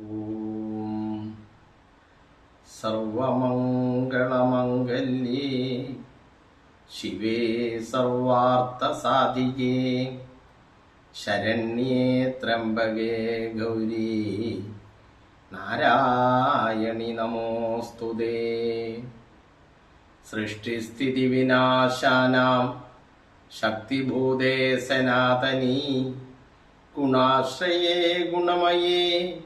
ഓം സർവമംഗളമംഗല്യേ. ശിവേ സർവാർത്ഥസാധികേ. ശരണ്യേ ത്രംബകേ ഗൗരി. നാരായണി നമോസ്തുതേ സൃഷ്ടിസ്ഥിതിവിനാശാനാം. ശക്തിഭൂതേ സനാതനീ. ഗുണാശ്രയേ ഗുണമയേ.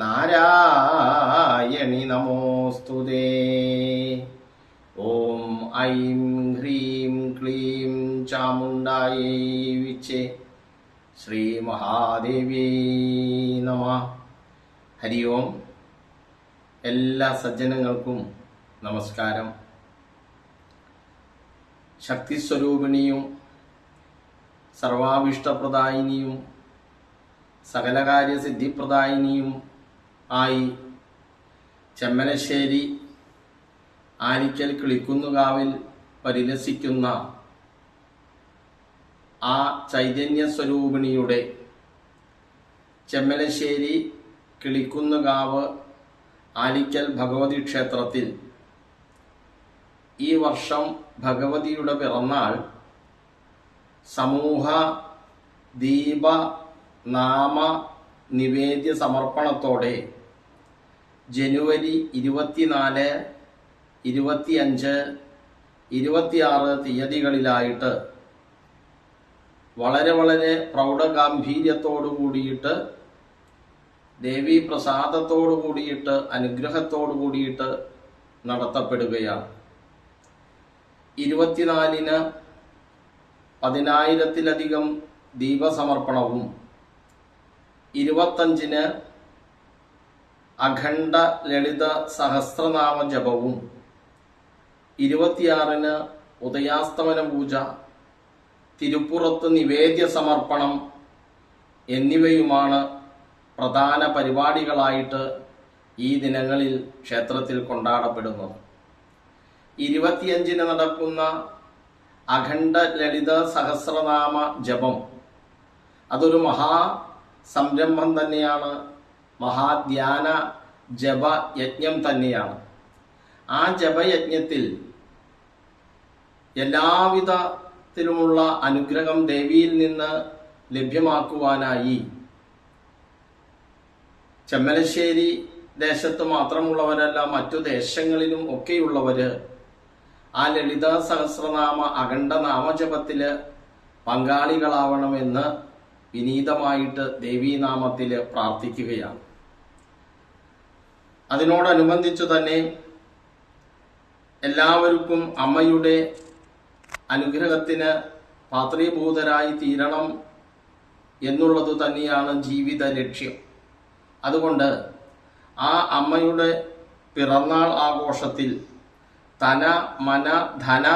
നാരായണി നമോസ്തുതേ ഓം ഐം ഹ്രീം ക്ലീം ചാമുണ്ടായേ വിച്ചേ. ശ്രീ മഹാദേവി നമ. ഹരി ഓം. എല്ലാ സജ്ജനങ്ങൾക്കും നമസ്കാരം. ശക്തിസ്വരൂപിണിയും സർവാഭിഷ്ടപ്രദായിനിയും സകലകാര്യസിദ്ധിപ്രദായിനിയും ആയി. ചെമ്മനശ്ശേരി ആരിക്കൽ കിളിക്കുന്നുകാവിൽ പരിലസിക്കുന്ന ആ ചൈതന്യ സ്വരൂപിണിയുടെ ചെമ്മലശ്ശേരി കിളിക്കുന്നുകാവ് ആലിക്കൽ ഭഗവതി ക്ഷേത്രത്തിൽ ഈ വർഷം ഭഗവതിയുടെ പിറന്നാൾ സമൂഹ ദീപ നാമ നിവേദ്യ സമർപ്പണത്തോടെ ജനുവരി ഇരുപത്തിനാല് ഇരുപത്തിയഞ്ച് ഇരുപത്തിയാറ് തീയതികളിലായിട്ട് വളരെ വളരെ പ്രൗഢഗാംഭീര്യത്തോടു കൂടിയിട്ട് ദേവീ പ്രസാദത്തോടു കൂടിയിട്ട് അനുഗ്രഹത്തോടു കൂടിയിട്ട് നടത്തപ്പെടുകയാണ്. ഇരുപത്തിനാലിന് പതിനായിരത്തിലധികം ദീപസമർപ്പണവും ഇരുപത്തഞ്ചിന് അഖണ്ഡ ലളിത സഹസ്രനാമ ജപവും. ഇരുപത്തിയാറിന് ഉദയാസ്തമന പൂജ തിരുപ്പുറത്ത് നിവേദ്യ സമർപ്പണം എന്നിവയുമാണ് പ്രധാന പരിപാടികളായിട്ട് ഈ ദിനങ്ങളിൽ ക്ഷേത്രത്തിൽ കൊണ്ടാടപ്പെടുന്നത്. ഇരുപത്തിയഞ്ചിന് നടക്കുന്ന അഖണ്ഡ ലളിത സഹസ്രനാമ ജപം അതൊരു മഹാ സംരംഭം തന്നെയാണ്. മഹാധ്യാന ജപ യജ്ഞം തന്നെയാണ്. ആ ജപയജ്ഞത്തിൽ എല്ലാവിധത്തിലുമുള്ള അനുഗ്രഹം ദേവിയിൽ നിന്ന് ലഭ്യമാക്കുവാനായി ചെമ്മലശ്ശേരി ദേശത്ത് മാത്രമുള്ളവരല്ല മറ്റു ദേശങ്ങളിലും ഒക്കെയുള്ളവര് ആ ലളിത സഹസ്രനാമ അഖണ്ഡ നാമജപത്തിൽ പങ്കാളികളാവണമെന്ന് വിനീതമായിട്ട് ദേവീനാമത്തിൽ പ്രാർത്ഥിക്കുകയാണ്. അതിനോടനുബന്ധിച്ചു തന്നെ എല്ലാവർക്കും അമ്മയുടെ അനുഗ്രഹത്തിന് പാത്രീഭൂതരായി തീരണം എന്നുള്ളത് തന്നെയാണ് ജീവിത ലക്ഷ്യം. അതുകൊണ്ട് ആ അമ്മയുടെ പിറന്നാൾ ആഘോഷത്തിൽ തന മന ധന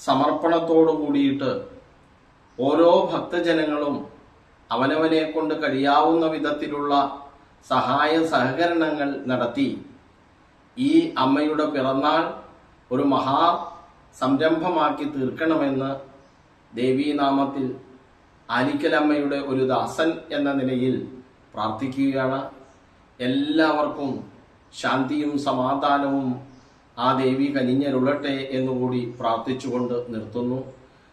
സമർപ്പണത്തോടു കൂടിയിട്ട് ഓരോ ഭക്തജനങ്ങളും അവനവനെ കൊണ്ട് കഴിയാവുന്ന വിധത്തിലുള്ള സഹായ സഹകരണങ്ങൾ നടത്തി. ഈ അമ്മയുടെ പിറന്നാൾ ഒരു മഹാ സംരംഭമാക്കി തീർക്കണമെന്ന് ദേവീനാമത്തിൽ ആലിക്കലമ്മയുടെ ഒരു ദാസൻ എന്ന നിലയിൽ പ്രാർത്ഥിക്കുകയാണ്. എല്ലാവർക്കും ശാന്തിയും സമാധാനവും ആ ദേവി കനിഞ്ഞരുളട്ടെ എന്നുകൂടി പ്രാർത്ഥിച്ചുകൊണ്ട് നിർത്തുന്നു.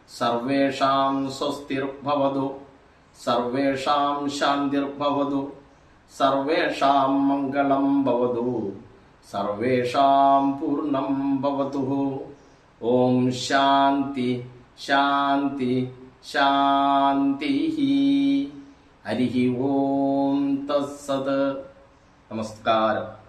സർവേഷാം സ്വസ്തിർഭവതു സർവേഷാം ശാന്തിർഭവതു. सर्वेषां मङ्गलम् भवतु। सर्वेषां पूर्णम् भवतु। ॐ शान्ति शान्ति शान्तिः। हरिः ॐ तत्सत्। नमस्कारः।